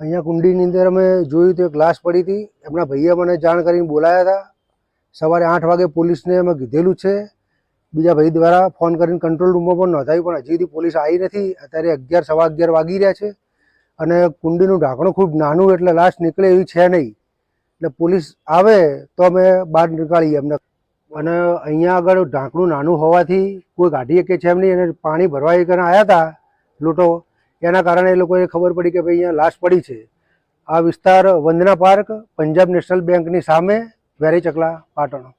અહીંયા કુંડીની અંદર અમે જોયું તો એક લાશ પડી હતી. એમના ભાઈએ મને જાણ કરીને બોલાયા હતા. સવારે આઠ વાગે પોલીસને અમે કીધેલું છે. બીજા ભાઈ દ્વારા ફોન કરીને કંટ્રોલ રૂમમાં પણ નોંધાયું, પણ હજી પોલીસ આવી નથી. અત્યારે અગિયાર, સવા અગિયાર વાગી રહ્યા છે અને કુંડીનું ઢાંકણું ખૂબ નાનું એટલે લાશ નીકળે એવી છે નહીં. એટલે પોલીસ આવે તો અમે બહાર નીકાળીએ એમને. અને અહીંયા આગળ ઢાંકણું નાનું હોવાથી કોઈ ગાડી કે છે એમ નહીં અને પાણી ભરવા કરીને આવ્યા હતા, લૂંટો. એના કારણે એ લોકોને ખબર પડી કે ભાઈ અહીંયા લાશ પડી છે. આ વિસ્તાર વંદના પાર્ક પંજાબ નેશનલ બેંકની સામે વેરી ચકલા પાટણ.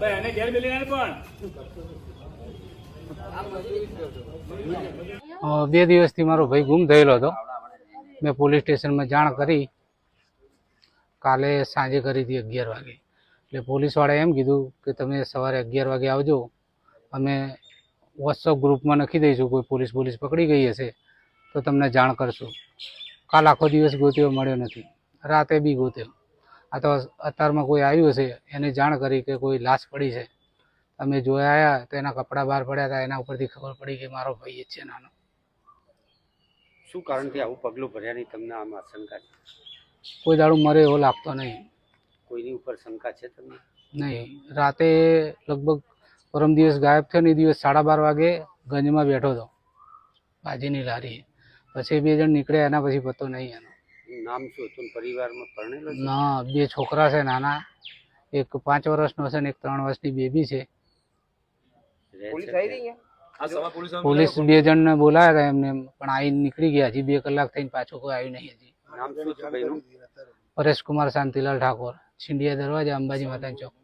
ભાઈ ઘેર મિલી પણ. બે દિવસથી મારો ભાઈ ગુમ થયેલો હતો. મેં પોલીસ સ્ટેશનમાં જાણ કરી. કાલે સાંજે કરી હતી અગિયાર વાગે. એટલે પોલીસવાળાએ એમ કીધું કે તમે સવારે અગિયાર વાગે આવજો. અમે વોટ્સઅપ ગ્રુપમાં લખી દઈશું, કોઈ પોલીસ પોલીસ પકડી ગઈ હશે તો તમને જાણ કરશું. કાલ આખો દિવસ ગોત્યો, મળ્યો નથી. રાતે બી ગોત્યો. આ તો અત્યારમાં કોઈ આવ્યું હશે, એને જાણ કરી કે કોઈ લાશ પડી છે. અમે જોયા આવ્યા તો એના કપડાં બહાર પડ્યા હતા, એના ઉપરથી ખબર પડી કે મારો ભાઈ જ છે નાનો. શું કારણથી આવું પગલું ભર્યાની તમને આમાં આશંકા કોઈ દાડું મરે એવો લાગતો નહીં. કોઈની ઉપર શંકા છે તમને? નહીં. રાતે લગભગ પરમ દિવસ ગાયબ થયો ને એ દિવસ સાડા બાર વાગે ગંજમાં બેઠો હતો. બાજીની લારી. પછી બે જણ નીકળ્યા એના પછી પતો નહીં એનો. નામ શું હતું? પરિવારમાં પરણેલો ના બે છોકરા છે નાના. એક પાંચ વર્ષનો છે ને એક ત્રણ વર્ષની બેબી છે. છે પોલીસ બે જણને બોલાયા હતા એમને પણ આવીને નીકળી ગયા. હજી બે કલાક થઈને પાછો કોઈ આવ્યું નહીં હજી. નામ શું છે ભાઈનું? પરેશ કુમાર શાંતિલાલ ઠાકોર સિંડિયા દરવાજા અંબાજી માતા ચોક.